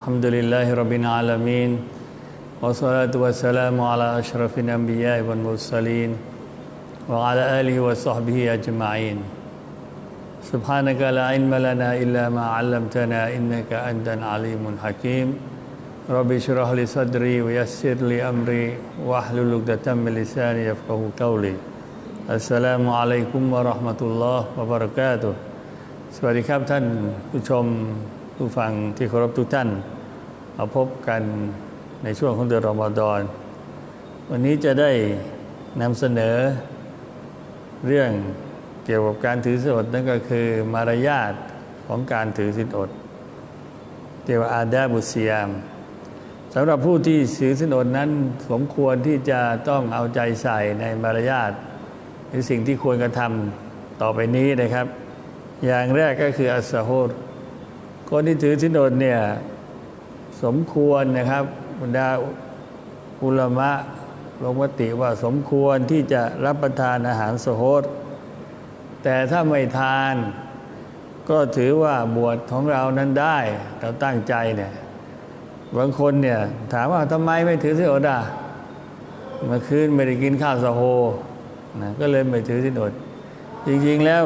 الحمد لله رب العالمين والصلاة والسلام على أشرف الأنبياء والمرسلين وعلى آله وصحبه أجمعين سبحانك لا علم لنا إلا ما علمتنا إنك أنت العليم الحكيم رب اشرح لي صدري ويسر لي أمري واحلل عقدة من لساني يفقه قولي السلام عليكم ورحمة الله وبركاته สวัสดีครับท่านผู้ชม ผู้ฟังที่เคารพทุกท่านมาพบกันในช่วงของเดือนรอมฎอน วันนี้จะได้นำเสนอเรื่องเกี่ยวกับการถือศีลอดนั่นก็คือมารยาทของการถือศีลอดเกี่ยวกับอาดาบุสยามสำหรับผู้ที่ถือศีลอดนั้นสมควรที่จะต้องเอาใจใส่ในมารยาทหรือสิ่งที่ควรกระทำต่อไปนี้นะครับ อย่างแรกก็คืออัสะโฮ คนที่ถือสินอดเนี่ยสมควรนะครับบรรดาอุลมะลงมติว่าสมควรที่จะรับประทานอาหารสโฮดแต่ถ้าไม่ทาน ก็ถือว่าบวชของเรานั้นได้ เราตั้งใจเนี่ยบางคนเนี่ยถามว่าทำไมไม่ถือสินอดอะเมื่อคืนไม่ได้กินข้าวสโฮนะก็เลยไม่ถือสินอด จริงๆแล้ว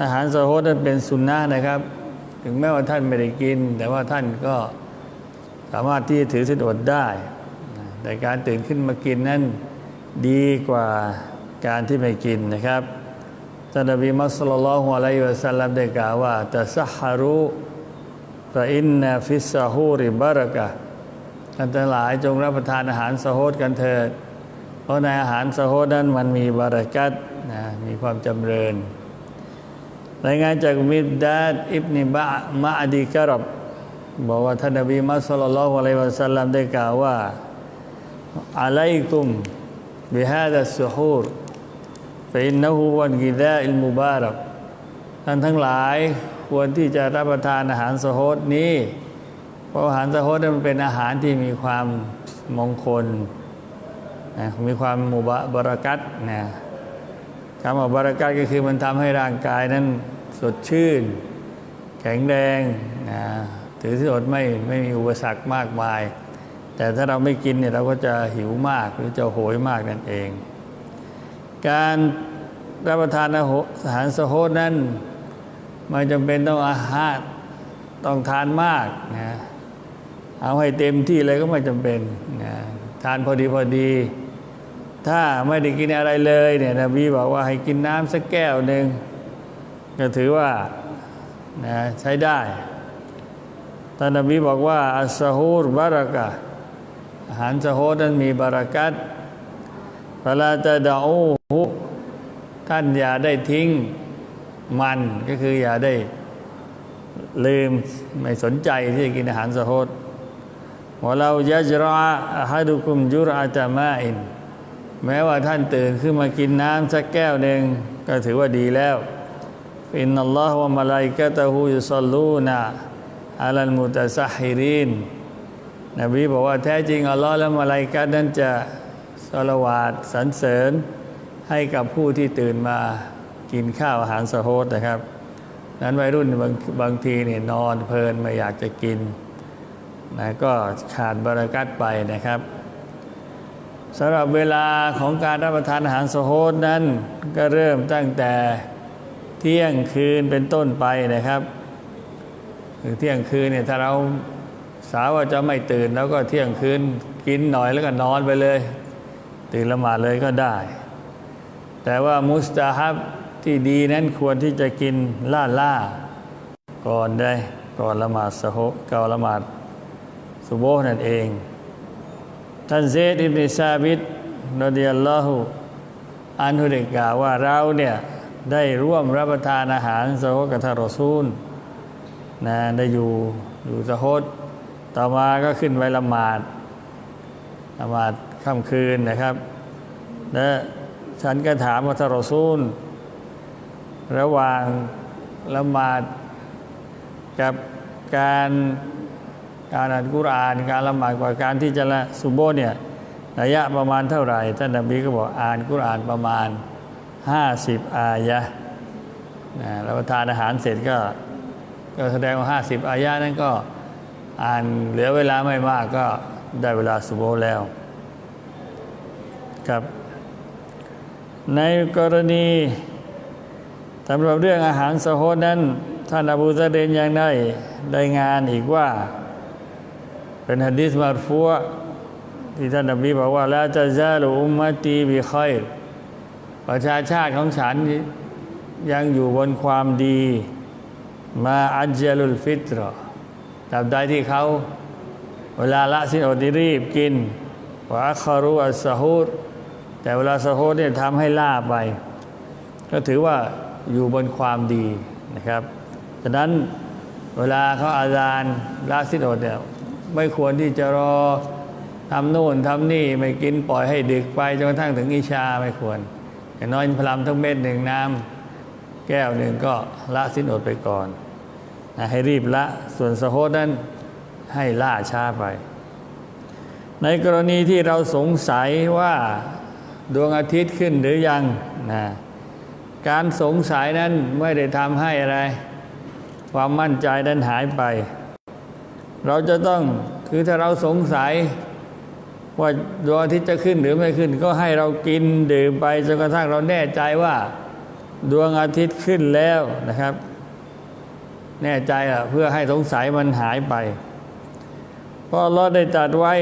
อาหารสโฮดนั้นเป็นสุนนะนะครับ ถึงแม้ว่าท่านไม่ได้กิน แต่ว่าท่านก็สามารถที่จะถือสินอดได้ แต่การตื่นขึ้นมากินนั้นดีกว่าการที่ไม่กินนะครับท่านนบีมัสลลัลอฮุอะลัยฮิวะสัลลัมได้กล่าวว่าตะซัฮารุฟะอินนาฟิสซาฮูริบารากะท่านทั้งหลายจงรับประทานอาหารสะโฮดกันเถิด เพราะในอาหารสะโฮดนั้นมันมีบารักัตนะมีความจำเริญ รายงานจากมิดดาดอิบนิบะมะอดีกรับบอกว่าท่านนบีมัสลลัลลอฮุอะลัยวะสัลลัมได้กล่าวว่าอะลัยกุมบิฮาดัสซุฮูรฟอินนะฮูวันกิดาอิลมุบารักท่านทั้งหลายควรที่จะรับประทานอาหารสะโฮดนี้ เพราะอาหารสะโฮดนั้นมันเป็นอาหารที่มีความมงคลนะมีความมุบะบรักัตนะ คำว่าบารักัตก็คือมันทำให้ร่างกายนั้นสดชื่น แข็งแรงนะถือที่อดไม่ไม่มีอุปสรรคมากมาย แต่ถ้าเราไม่กินเนี่ยเราก็จะหิวมากหรือจะโหยมากนั่นเอง การรับประทานอาหารสะโฮดนั้นไม่จำเป็นต้องอาหารต้องทานมากนะเอาให้เต็มที่เลยก็ไม่จำเป็นนะทานพอดีพอดี ถ้าไม่ได้กินอะไรเลยเนี่ยนบีบอกว่าให้กินน้ำสักแก้วหนึ่งก็ถือว่านะใช้ได้ท่านนบีบอกว่าอัสฮูรบารักะอาหารสะโฮดนั้นมีบารักัตฟลาตะดาอูฮุท่านอย่าได้ทิ้งมันก็คืออย่าได้ลืมไม่สนใจที่จะกินอาหารสะโฮดว่าเรายะจราอะฮัดุคุมจุรอาตามาอิน แม้ว่าท่านตื่นขึ้นมากินน้ำสักแก้วหนึ่งก็ถือว่าดีแล้วอินนัลลอฮฺวะมะลาอิกะตะฮูยุซัลลูนะอัลัลมุตะซัฮิรินนบีบอกว่าแท้จริงอัลลอฮ์และมาลาอิกะนั้นจะสลาวาดสรรเสริญให้กับผู้ที่ตื่นมากินข้าวอาหารสะโฮดนะครับ นั้นวัยรุ่นบางบางทีเนี่ยนอนเพลินไม่อยากจะกินนะก็ขาดบารักัตไปนะครับ สำหรับเวลาของการรับประทานอาหารสโฮดนั้น ก็เริ่มตั้งแต่เที่ยงคืนเป็นต้นไปนะครับคือเที่ยงคืนเนี่ยถ้าเราสาวว่าจะไม่ตื่นแล้วก็เที่ยงคืนกินหน่อยแล้วก็นอนไปเลย ตื่นละหมาดเลยก็ได้ แต่ว่ามุสตาฮับที่ดีนั้นควรที่จะกินล่าล่าก่อนได้ก่อนละหมาดสโฮก่อนละหมาดสุโบนั่นเอง ท่านเซดอิบนิซาบิดรดิยัลลอฮุอันฮุได้กล่าวว่าเราเนี่ยได้ร่วมรับประทานอาหารสะโฮกับทารซูลนะได้อยู่อยู่สะโฮดต่อมาก็ขึ้นไปละหมาดละหมาดค่ำคืนนะครับ และฉันก็ถามว่าทารซูล ระหว่างละหมาดกับการ การอ่านกุรอานการละหมาดกว่าการที่จะละสุโบเนี่ยระยะประมาณเท่าไหร่ท่านนบีก็บอกอ่านกุรอานประมาณ 50 อายะนะแล้วทานอาหารเสร็จก็ก็แสดงว่า 50 อายะนั้นก็อ่านเหลือเวลาไม่มากก็ได้เวลาสุโบแล้วครับ ในกรณีสำหรับเรื่องอาหารสโฮดนั้น ท่านอบูซาเดนยังได้ได้งานอีกว่า เป็นฮะดิษมาฟัวที่ท่านนบีบอกว่าละจะซาลุอุมมะตีบิคอยประชาชาติของฉันยังอยู่บนความดี มาอัจจลุลฟิตรอตราบใดที่เขาเวลาละสินอดีรีบกินวะคารุอัสฮูดแต่เวลาสฮูดเนี่ยทำให้ล่าไป ก็ถือว่าอยู่บนความดีนะครับ ฉะนั้นเวลาเขาอาจารย์ละสินอดเนี่ย ไม่ควรที่จะรอทำโน่นทำนี่ไม่กินปล่อยให้ดึกไปจนกระทั่งถึงอิชาไม่ควร อย่างน้อยพลัมทั้งเม็ดหนึ่งน้ำแก้วหนึ่งก็ละสิ้นอดไปก่อนนะให้รีบละส่วนสะโฮดนั้นให้ล่าช้าไป ในกรณีที่เราสงสัยว่าดวงอาทิตย์ขึ้นหรือยังนะการสงสัยนั้นไม่ได้ทำให้อะไร ความมั่นใจนั้นหายไป เราจะต้องคือถ้าเราสงสัย ว่าดวงอาทิตย์จะขึ้นหรือไม่ขึ้น ก็ให้เรากินดื่มไปจนกระทั่งเราแน่ใจว่า ดวงอาทิตย์ขึ้นแล้วนะครับ แน่ใจอะเพื่อให้สงสัยมันหายไปเพราะเราได้ตัดไว้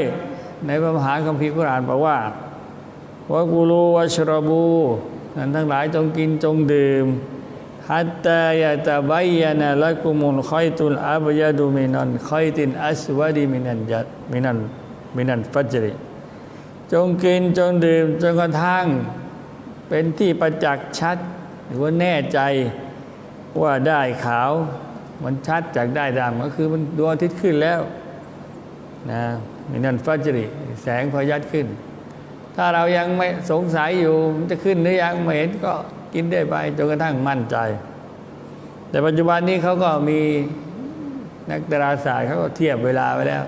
ในพระมหาคัมภีร์กุรานบอกว่าวะกูรูวะชรบูนั้นทั้งหลายจงกินจงดื่ม ฮัตตายะตะบัยยานะละกุมุลคอยตุลอับยาดูมินันคอยตินอัสวะดีมินันยัดมินันมินันฟัจริจงกินจงดื่มจนกระทั่ง เป็นที่ประจักษ์ชัด หรือว่าแน่ใจว่าได้ขาว มันชัดจากได้ดำก็คือมันดวงอาทิตย์ขึ้นแล้วนะมินันฟัจริแสงพยัดขึ้น ถ้าเรายังไม่สงสัยอยู่มันจะขึ้นหรือยังไม่เห็นก็ กินได้ไปจนกระทั่งมั่นใจ แต่ปัจจุบันนี้เขาก็มีนักดาราศาสตร์เขาก็เทียบเวลาไว้แล้ว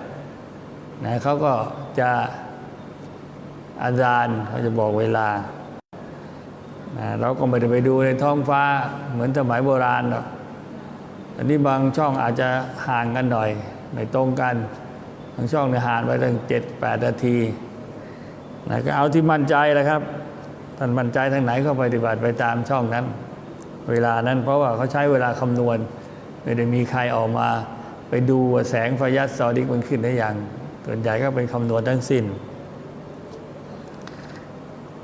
นะเขาก็จะอาจารย์เขาจะบอกเวลานะเราก็ไม่ได้ไปดูในท้องฟ้าเหมือนสมัยโบราณหรอกอันนี้บางช่องอาจจะห่างกันหน่อย ไม่ตรงกัน บางช่องเนี่ยห่างไปตั้งเจ็ดแปดนาทีนะก็เอาที่มั่นใจแหละครับ ท่านมั่นใจทางไหนก็ปฏิบัติไปตามช่องนั้น เวลานั้นเพราะว่าเขาใช้เวลาคำนวณ ไม่ได้มีใครออกมา ไปดูว่าแสงไฟยัดซอดิกมันขึ้นได้ยังส่วนใหญ่ก็เป็นคำนวณทั้งสิ้น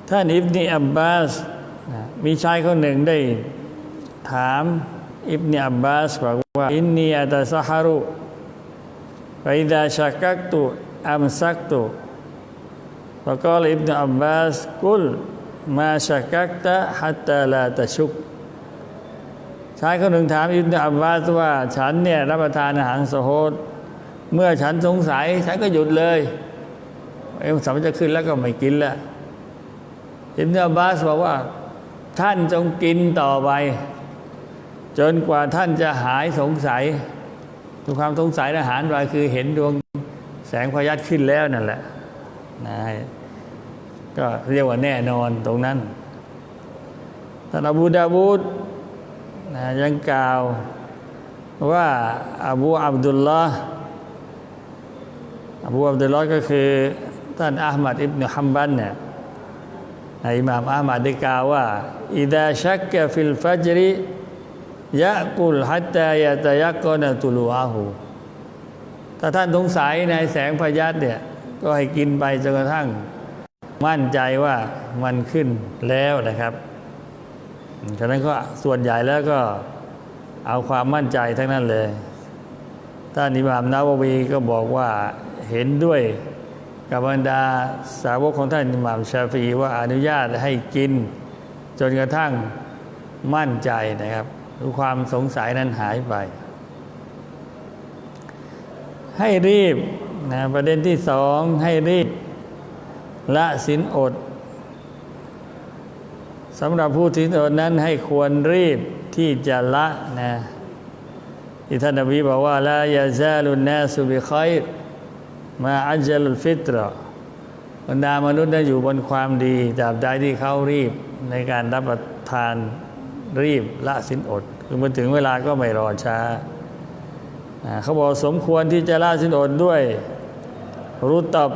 ท่านอิบนีอับบาสนะมีชายคนหนึ่งได้ถามอิบนีอับบาสบอกว่า อินนีอัตสฮารุฟอิดาชักกักตุอัมซักตุ فقال ابن عباس قل มาชักักตะฮัตตาลาตะชุกชายคนหนึ่งถามอิบนอับบาสว่าฉันเนี่ยรับประทานอาหารสโฮดเมื่อฉันสงสัย ฉันก็หยุดเลยเอ็มสามจะขึ้นแล้วก็ไม่กินแล้วอิบนอับบาสบอกว่า ท่านจงกินต่อไป จนกว่าท่านจะหายสงสัยทุกความสงสัยอาหารไปคือเห็นดวงแสงพยัดขึ้นแล้วนั่นแหละนะ ก็เรียกว่าแน่นอนตรงนั้นท่านอบูดาบูดนะยังกล่าวว่าอบูอับดุลลาห์อบูอับดุลลาห์ก็คือท่านอามัดอิบนุฮัมบันเนี่ยอิหม่ามอามัดได้กล่าวว่าอิดาชักกฟิลฟัจริยะกุลฮัตตายะตะยักกอนตุลูอาหูถ้าท่านสงสัยในแสงพยัดเนี่ยก็ให้กินไปจนกระทั่ง มั่นใจว่ามันขึ้นแล้วนะครับฉะนั้นก็ส่วนใหญ่แล้วก็เอาความมั่นใจทั้งนั้นเลยท่านอิหม่ามนาววีก็บอกว่าเห็นด้วยกับบรรดาสาวกของท่านอิหม่ามชาฟีว่าอนุญาตให้กิน จนกระทั่งมั่นใจนะครับความสงสัยนั้นหายไป ให้รีบนะประเด็นที่สองให้รีบ ละสินอดสำหรับผู้ที่อดนั้นให้ควรรีบที่จะละนะที่ท่านนบีบอกว่าละยาซาลุนนาสุบิคอยมาอัจจลุลฟิตรบรรดามนุษย์ได้อยู่บนความดีตราบใดที่เขารีบในการรับประทานรีบละสินอด คือมาถึงเวลาก็ไม่รอช้าเขาบอกสมควรที่จะละสินอดด้วยรุตบ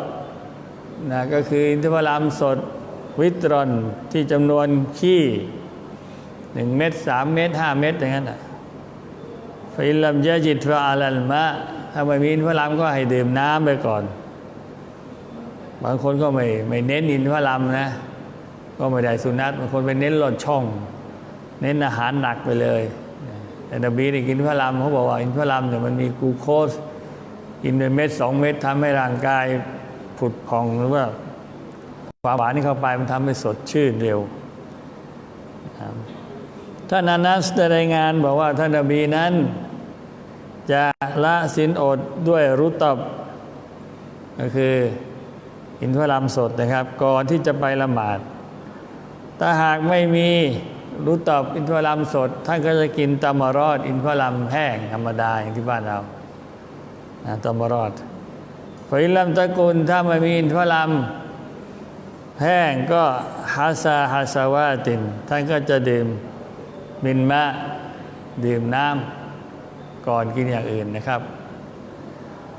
นะก็คืออินทผลัมสดวิตรอนที่จำนวนขี้หนึ่งเม็ดสามเม็ดห้าเม็ดอย่างนั้นอะฟิลัมยะจิตฟะอาลัลมะถ้าไม่มีอินทผลัมก็ให้ดื่มน้ำไปก่อน บางคนก็ไม่ไม่เน้นอินทผลัมนะ ก็ไม่ได้สุนัตบางคนไปเน้นลดช่อง เน้นอาหารหนักไปเลยแต่นบีนี่กินพระลำเขาบอกว่าอินทผลัมเนี่ยมันมีกูโคสกินเป็นเม็ดสองเม็ดทำให้ร่างกาย ผุดพองหรือว่าความหวานนี่เข้าไปมันทำให้สดชื่นเร็วท่านอานัสได้รายงานบอกว่าท่านนบีนั้น จะละสินอดด้วยรุตบก็คืออินทผลัมสดนะครับ ก่อนที่จะไปละหมาด ถ้าหากไม่มีรูตบอินทผลัมสด ท่านก็จะกินตามรอด อินทผลัมแห้งธรรมดาอย่างที่บ้านเราตามรอด ฝอิลัมตะกุลถ้าไม่มีอินทผลัมแห้งก็ฮาซาฮาซาวาติน ท่านก็จะดื่มมินมะดื่มน้ำก่อนกินอย่างอื่นนะครับ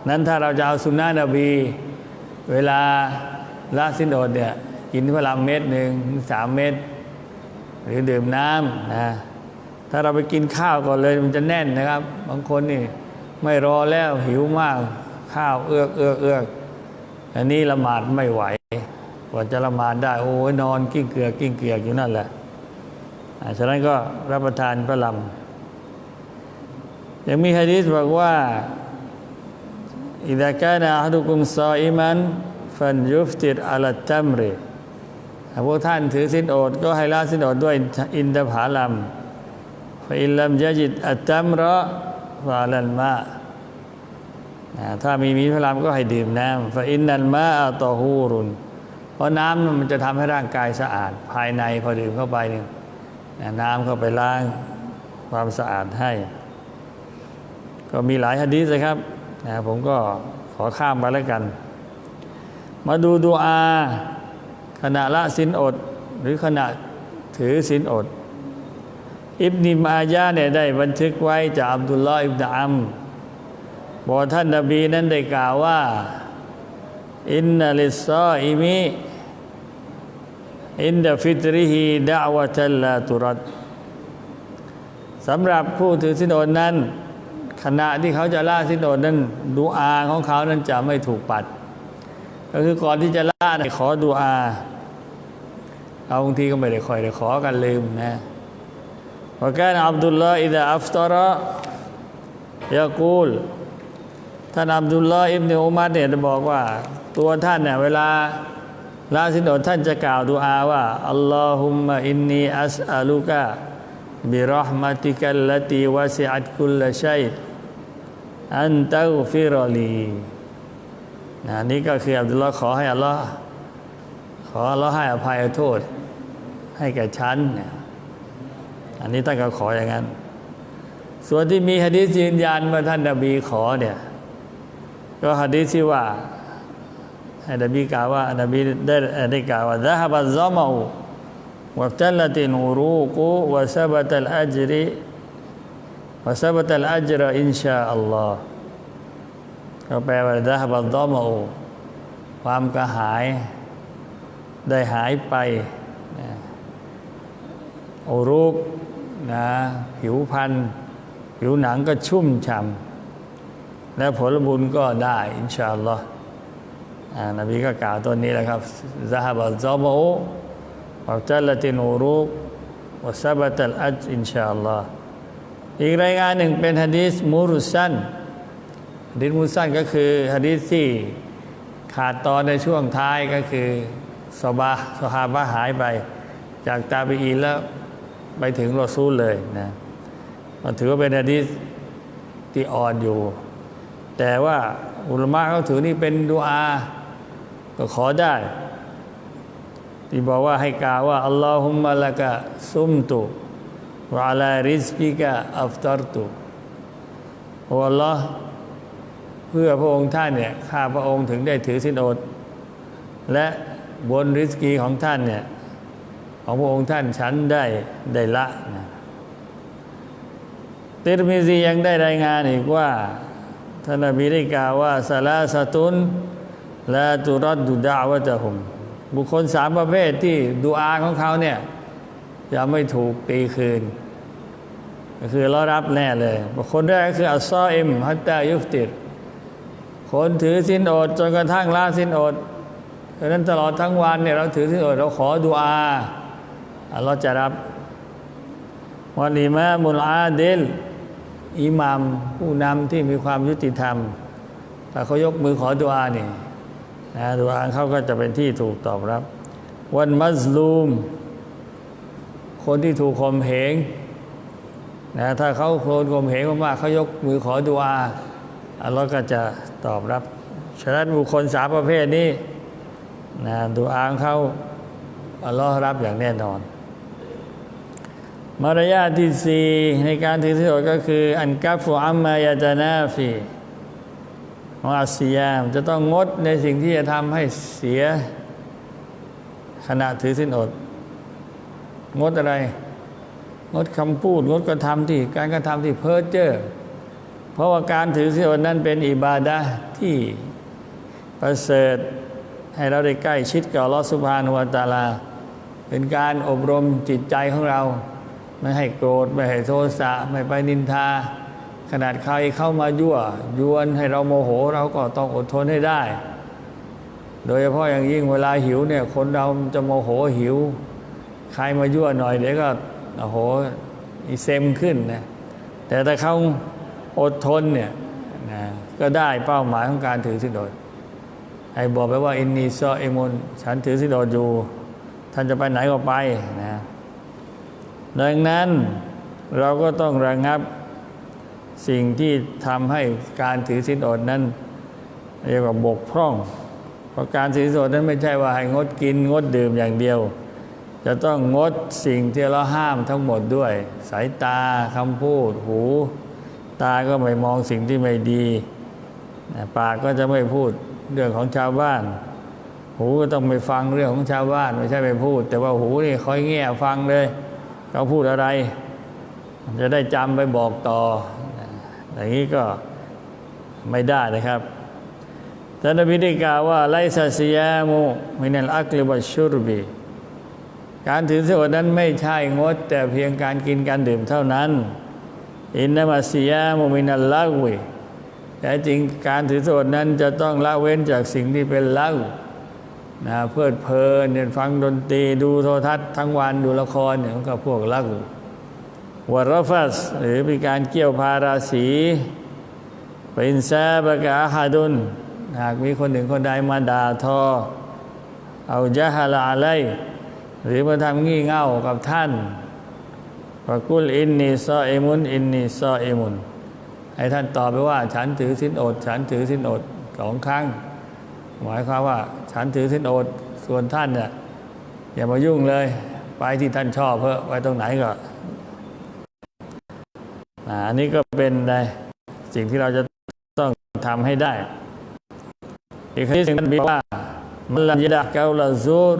นั้นถ้าเราจะเอาสุนนะนบี เวลาละสินอดเนี่ยกินพลัมเม็ดหนึ่งสามเม็ดหรือดื่มน้ำนะถ้าเราไปกินข้าวก่อนเลยมันจะแน่นนะครับ บางคนนี่ไม่รอแล้วหิวมาก ข้าวเอื้อกเอื้อกเอื้อกอันนี้ละหมาดไม่ไหวกว่าจะละหมาดได้โอ้ยนอนกิ้งเกือกกิ้งเกือกอยู่นั่นแหละฉะนั้นก็รับประทานพระลำยังมีฮะดีษบอกว่าอิดะกานะฮะดุกุมซออิมันฟันยุฟติดอัลตัมรีพวกท่านถือสินอดก็ให้ละสินอดด้วยอินทผาลัมฟอินลัมยะจิตอัตตัมระฟาลันมา ถ้ามีมีพลัมก็ให้ดื่มน้ำฟอินนันมะอัตฮูรุน เพราะน้ำมันจะทำให้ร่างกายสะอาด ภายในพอดื่มเข้าไปเนี่ยน้ำเข้าไปล้างความสะอาดให้ ก็มีหลายฮะดีษนะครับนะผมก็ขอข้ามไปแล้วกัน มาดูดูอาขณะละสินอด หรือขณะถือสินอด อิบนิมายาเนี่ยได้บันทึกไว้จากอับดุลลอฮ์อิบนาอัม บอกท่านนบีนั้นได้กล่าวว่า อินนัลิซาอิมิอินดฟิตริฮีดะวะตัลลาตุรัดสำหรับผู้ถือสินอดนั้น ขณะที่เขาจะล่าสินอดนั้น ดูอาของเขานั้นจะไม่ถูกปัด ก็คือก่อนที่จะล่าเนี่ยขอดูอาเอาบางทีก็ไม่ได้คอยได้ขอกันลืมนะวกานอับดุลลาอิดะอัฟตาระยากูล ท่านอับดุลลอฮ์อิบเนอุมัดเนี่ยบอกว่า ตัวท่านเนี่ยเวลาลาสินอดท่านจะกล่าวดูอาว่าอัลลอฮุมะอินนีอัสอาลูกะบิรห์มติกัลลตีวาสิอัตคุลละชัยอันตาฟิรอลีนะนี่ก็คืออับดุลลอฮ์ขอให้อัลลอฮ์ขออัลลอฮ์ให้อภัยโทษ ให้แก่ฉันเนี่ยอันนี้ท่านก็ขออย่างนั้น ส่วนที่มีฮะดีษยืนยันว่าท่านนบีขอเนี่ย ก็ฮะดีษที่ว่าให้นบีกล่าวว่านบีได้ได้กล่าวว่า ذهب الظمأ وابتلت العروق وثبت الأجر وثبت الأجر إن شاء الله ก็แปลว่าดะฮบัดดอมโอความกระหาย ได้หายไปนะโอรุกนะผิวพันธ์ผิวหนังก็ชุ่มฉ่ำ และผลบุญก็ได้อินชาอัลลอฮ์นบีก็กล่าวต้นนี้แหละครับซาฮบัลซาบูวับจัลตินูรุกวัซาบัตัลอัจอินชาอัลลอฮ์อีกรายงานหนึ่งเป็นฮะดีษมูรุสันฮะดีษมูรุสันก็คือฮะดีษที่ขาดตอนในช่วงท้ายก็คือสบาสฮาบะหายไป จากตาบีอีแล้วไปถึงรอซูลเลยนะมันถือว่าเป็นฮะดีษที่อ่อนอยู่ แต่ว่าอุลมะเขาถือนี่เป็นดูอา ก็ขอได้ ที่บอกว่าให้กล่าวว่าอัลลอฮุมะละกะซุมตุวะอะลาริสกิกะอัฟตารตุโอ้อัลลอฮ์เพื่อพระองค์ท่านเนี่ยข้าพระองค์ถึงได้ถือสินอด และบนริสกีของท่านเนี่ยของพระองค์ท่านฉันได้ได้ละนะติรมิซียังได้รายงานอีกว่า ท่านนบีได้กล่าวว่าสลาสตุนและตุรัดดุดาวะตะหุมบุคคลสามประเภทที่ดูอาของเขาเนี่ยจะไม่ถูกตีคืน ก็คือเรารับแน่เลยบุคคลแรกก็คืออัลซออิมฮัตตายุฟติดคนถือสินอดจนกระทั่งละสินอดดังนั้นตลอดทั้งวันเนี่ยเราถือสินอดเราขอดุอาอัลลอฮ์จะรับวันอิมามุลอาดิล อิหมามผู้นำที่มีความยุติธรรมถ้าเขายกมือขอดุอานี่นะดุอาเขาก็จะเป็นที่ถูกตอบรับ วันมัสลูม คนที่ถูกข่มเหงนะถ้าเขาโคนข่มเหงมากๆเขายกมือขอดุอาอัลลอฮ์ก็จะตอบรับ ฉะนั้นบุคคลสามประเภทนี้นะดุอาของเขาอัลลอฮ์รับอย่างแน่นอน มารยาทที่สี่ในการถือศีลอดก็คือ อันกัฟฟุอัมมายาจานาฟีของอาซียามจะต้องงดในสิ่งที่จะทำให้เสียขณะถือศีลอด งดอะไร งดคำพูด งดกระทำที่การกระทำที่เพ้อเจ้อเพราะว่าการถือศีลอดนั้นเป็นอิบาดะที่ประเสริฐให้เราได้ใกล้ชิดกับอัลอสุบฮานุวาตาลา เป็นการอบรมจิตใจของเรา ไม่ให้โกรธไม่ให้โทสะไม่ไปนินทา ขนาดใครเข้ามายั่วยวนให้เราโมโหเราก็ต้องอดทนให้ได้ โดยเฉพาะอย่างยิ่งเวลาหิวเนี่ยคนเราจะโมโหหิว ใครมายั่วหน่อยเดี๋ยวก็โอ้โหอีเซมขึ้นนะแต่ถ้าเขาอดทนเนี่ยนะก็ได้เป้าหมายของการถือสินอดให้บอกไปว่าอินนีซอเอมุนฉันถือสินอดอยู่ ท่านจะไปไหนก็ไปนะ ดังนั้นเราก็ต้องระงับสิ่งที่ทำให้การถือสินอดนั้นเรียกว่าบกพร่อง เพราะการถือสินอดนั้นไม่ใช่ว่าให้งดกินงดดื่มอย่างเดียว จะต้องงดสิ่งที่เราห้ามทั้งหมดด้วย สายตาคำพูด หู ตาก็ไม่มองสิ่งที่ไม่ดี ปากก็จะไม่พูดเรื่องของชาวบ้าน หูก็ต้องไปฟังเรื่องของชาวบ้านไม่ใช่ไปพูด แต่ว่าหูนี่คอยแง่ฟังเลย เขาพูดอะไร จะได้จำไปบอกต่อ อย่างนี้ก็ไม่ได้นะครับท่านนบีได้กล่าวว่าไลซาซิยามุมินัลอักลิบัชชุรบีการถือศีลอดนั้นไม่ใช่งด แต่เพียงการกินการดื่มเท่านั้น อินนามาซิยามุมินัลลาวิแต่จริงการถือศีลอดนั้นจะต้องละเว้นจากสิ่งที่เป็นเล่า นะเพลิดเพลินเนี่ยฟังดนตรีดูโทรทัศน์ทั้งวันดูละครเนี่ยมันก็พวกลักวรฟัส หรือมีการเกี่ยวพาราศีเป็นแซบกะอาฮาดุนหากมีคนหนึ่งคนใดมาด่าทอ เอาจาฮาลาอะไรหรือมาทำงี่เง่ากับท่านฟะกุลอินนีซอเอมุนอินนีซอเอมุนให้ท่านตอบไปว่า ฉันถือสินอด ฉันถือสินอดสองครั้ง หมายความว่า ฉันถือสินอดส่วนท่านเนี่ยอย่ามายุ่งเลย ไปที่ท่านชอบเพื่อไว้ตรงไหนก็อันนี้ก็เป็นในสิ่งที่เราจะต้องทำให้ได้ อีกที่สิ่งนั้นบอกว่ามันลันยดะกาลาซูร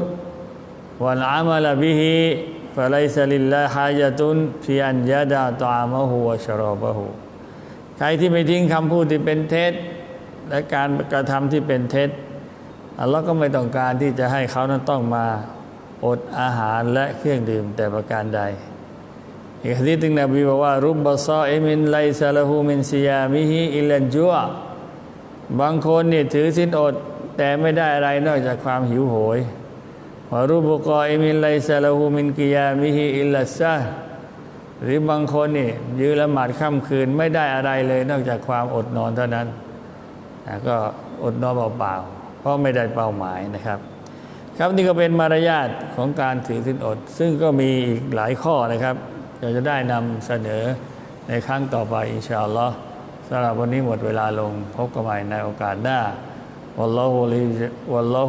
วันอามัลบิฮิฟะไลซลิลลาฮายะตุนฟิอันยดะตามะฮูวะชรอบะฮูใครที่ไม่ทิ้งคำพูดที่เป็นเท็จ และการกระทำที่เป็นเท็จ อัลลอฮ์ก็ไม่ต้องการที่จะให้เขานั้นต้องมาอดอาหารและเครื่องดื่มแต่ประการใด อีกฮะดีษหนึ่งนบีบอกว่า รุบบะซออิมินไลซาลาหูมินซิยามิฮิอิลันจัวบางคนนี่ถือสินอดแต่ไม่ได้อะไรนอกจากความหิวโหยวารุบุกออิมินไลซาลาหูมินกิยามิฮิอิลัสซาหรือบางคนนี่ยืนละหมาดค่ำคืนไม่ได้อะไรเลยนอกจากความอดนอนเท่านั้นก็อดนอนเปล่าๆ ราะไม่ได้เป้าหมายนะครับ ครับนี่ก็เป็นมารยาทของการถือสินอด ซึ่งก็มีอีกหลายข้อนะครับเราจะได้นำเสนอในครั้งต่อไปอินชาอัลลอฮ์สำหรับวันนี้หมดเวลาลงพบกันใหม่ในโอกาสหน้าวัลลอฮุลิวัลลอ